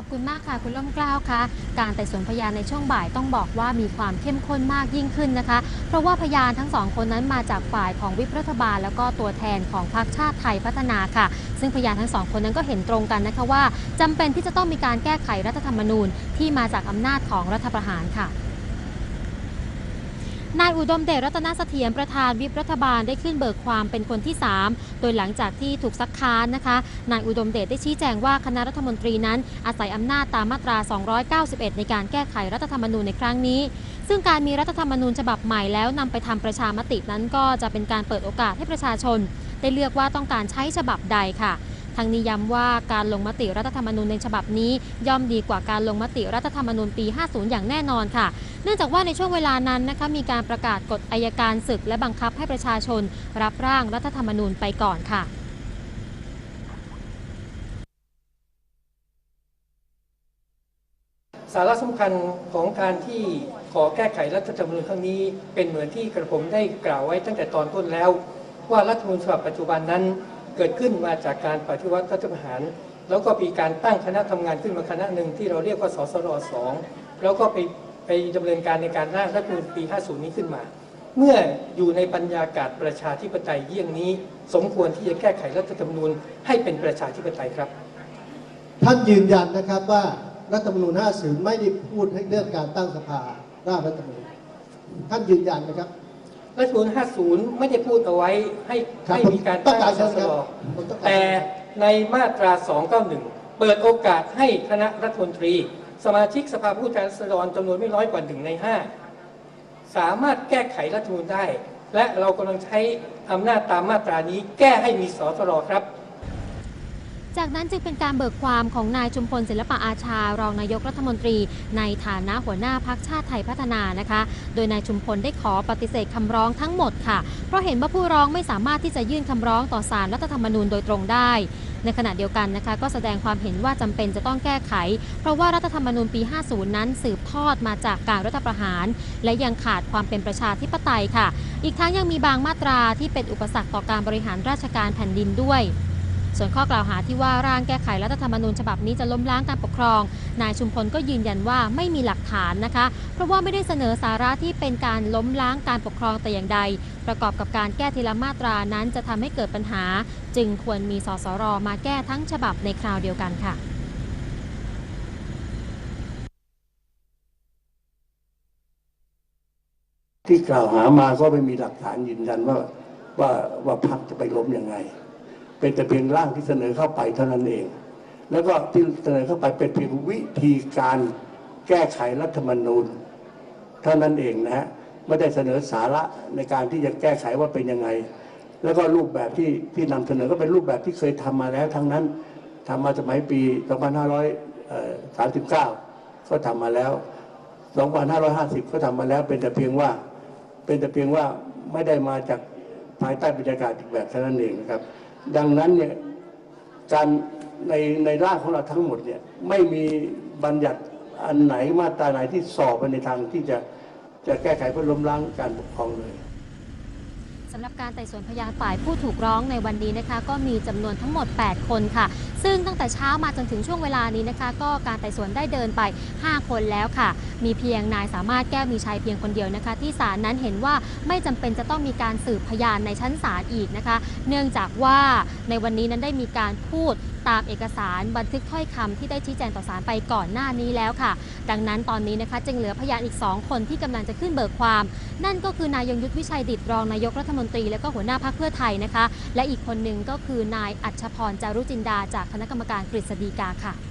อบคุณมากค่ะ คุณล่มกล้าวค่ะการไต่สวนพยานในช่วงบ่ายต้องบอกว่ามีความเข้มข้นมากยิ่งขึ้นนะคะ เพราะว่าพยานทั้งสองคนนั้นมาจากฝ่ายของวิปรัฐบาล แล้วก็ตัวแทนของพรรคชาติไทยพัฒนาค่ะ ซึ่งพยานทั้งสองคนนั้นก็เห็นตรงกันนะคะว่าจำเป็นที่จะต้องมีการแก้ไขรัฐธรรมนูญที่มาจากอำนาจของรัฐประหารค่ะ นายอุดมเดชรัตนเสถียรประธานวิปรัฐบาลได้ขึ้นเบิกความเป็นคนที่ 3 โดยหลังจากที่ถูกซักค้านนะคะ นายอุดมเดชได้ชี้แจงว่าคณะรัฐมนตรีนั้น อาศัยอำนาจตามมาตรา 291 ในการแก้ไขรัฐธรรมนูญในครั้งนี้ ซึ่งการมีรัฐธรรมนูญฉบับใหม่แล้วนำไปทำประชามตินั้นก็จะเป็นการเปิดโอกาสให้ประชาชน ได้เลือกว่าต้องการใช้ฉบับใดค่ะ ทางนี้ย้ำว่าการลงมติรัฐธรรมนูญในฉบับนี้ย่อมดีกว่าการลงมติรัฐธรรมนูญปี 50 อย่างแน่นอนค่ะ เนื่องจากว่าในช่วงเวลานั้นนะคะมีการประกาศกฎอายการศึก และบังคับให้ประชาชน รับร่างรัฐธรรมนูญไปก่อนค่ะสาระสำคัญของการที่ขอแก้ไขรัฐธรรมนูญครั้งนี้ เป็นเหมือนที่กระผมได้กล่าวไว้ตั้งแต่ตอนต้นแล้ว ว่ารัฐธรรมนูญฉบับปัจจุบันนั้น เกิดขึ้นมาจากการปฏิวัติรัฐประหาร แล้วก็มีการตั้งคณะทำงานขึ้นมาคณะหนึ่งที่เราเรียกว่าสสรสองแล้วก็ไปไปดำเนินการในการร่างรัฐธรรมนูญปี 50 นี้ขึ้นมา เมื่ออยู่ในบรรยากาศประชาธิปไตยเยี่ยงนี้ สมควรที่จะแก้ไขรัฐธรรมนูญให้เป็นประชาธิปไตยครับ ท่านยืนยันนะครับว่ารัฐธรรมนูญ 50 ไม่ได้พูดให้เรื่องการตั้งสภาร่างรัฐธรรมนูญท่านยืนยันนะครับ รัฐธรรมนูญ50 ไม่ได้พูดเอาไว้ให้ครับให้มีการต้อตั้งงการสใช้สครัรบผมต้องการ แต่ในมาตรา 291 เปิดโอกาสให้คณะรัฐมนตรี สมาชิกสภาผู้แทนราษฎรจำนวนไม่น้อยกว่าหนึ่งใน 5 สามารถแก้ไขรัฐธรรมนูญได้ และเรากำลังใช้อำนาจตามมาตรานี้แก้ให้มีสสรครับ จากนั้นจึงเป็นการเบิกความของนายชุมพลศิลปะอาชารองนายกรัฐมนตรี ในฐานะหัวหน้าพักชาติไทยพัฒนานะคะ โดยนายชุมพลได้ขอปฏิเสธคำร้องทั้งหมดค่ะ เพราะเห็นว่าผู้ร้องไม่สามารถที่จะยื่นคำร้องต่อศาลรัฐธรรมนูญโดยตรงได้ในขณะเดียวกันนะคะก็แสดงความเห็นว่าจำเป็นจะต้องแก้ไข เพราะว่ารัฐธรรมนูญปี 50 นั้นสืบทอดมาจากการรัฐประหาร และยังขาดความเป็นประชาธิปไตยค่ะ อีกทั้งยังมีบางมาตราที่เป็นอุปสรรคต่อการบริหารราชการแผ่นดินด้วย ส่วนข้อกล่าวหาที่ว่าร่างแก้ไขรัฐธรรมนูญฉบับนี้จะล้มล้างการปกครอง นายชุมพลก็ยืนยันว่าไม่มีหลักฐานนะคะ เพราะว่าไม่ได้เสนอสาระที่เป็นการล้มล้างการปกครองแต่อย่างใด ประกอบกับการแก้ทีละมาตรานั้นจะทำให้เกิดปัญหา จึงควรมีสสรมาแก้ทั้งฉบับในคราวเดียวกันค่ะที่กล่าวหามาก็ไม่มีหลักฐานยืนยันว่าว่าว่าพรรคจะไปล้มยังไง เป็นแต่เพียงร่างที่เสนอเข้าไปเท่านั้นเอง แล้วก็ที่เสนอเข้าไปเป็นเพียงวิธีการแก้ไขรัฐธรรมนูญ เท่านั้นเองนะฮะไม่ได้เสนอสาระในการที่จะแก้ไขว่าเป็นยังไง แล้วก็รูปแบบที่ที่นำเสนอก็เป็นรูปแบบที่เคยทำมาแล้วทั้งนั้นทำมาสมัยปี 2539 ก็ทำมาแล้ว 2550 ก็ทำมาแล้วเป็นแต่เพียงว่าเป็นแต่เพียงว่าไม่ได้มาจากภายใต้บรรยากาศอีกแบบเท่านั้นเองนะครับ ดังนั้นเนี่ยการในในร่างของเราทั้งหมดเนี่ยไม่มีบัญญัติอันไหนมาตราไหนที่สอบไปในทางที่จะจะแก้ไขเพื่อล้มล้างการปกครองเลย สำหรับการไต่สวนพยานฝ่ายผู้ถูกร้องในวันนี้นะคะ ก็มีจำนวนทั้งหมด 8 คนค่ะ ซึ่งตั้งแต่เช้ามาจนถึงช่วงเวลานี้นะคะ ก็การไต่สวนได้เดินไป 5 คนแล้วค่ะ มีเพียงนายสามารถแก้วมีชัยเพียงคนเดียวนะคะ ที่ศาลนั้นเห็นว่าไม่จำเป็นจะต้องมีการสืบพยานในชั้นศาลอีกนะคะ เนื่องจากว่าในวันนี้นั้นได้มีการพูดตามเอกสารบันทึกถ้อยคำที่ได้ชี้แจงต่อศาลไปก่อนหน้านี้แล้วค่ะ ดังนั้นตอนนี้นะคะ จึงเหลือพยานอีก 2 คนที่กำลังจะขึ้นเบิกความ นั่นก็คือนายยงยุทธวิชัยดิตรองนายกรัฐมนตรีและก็หัวหน้าพรรคเพื่อไทยนะคะ และอีกคนหนึ่งก็คือนายอัชพรจารุจินดาจากคณะกรรมการกฤษฎีกาค่ะ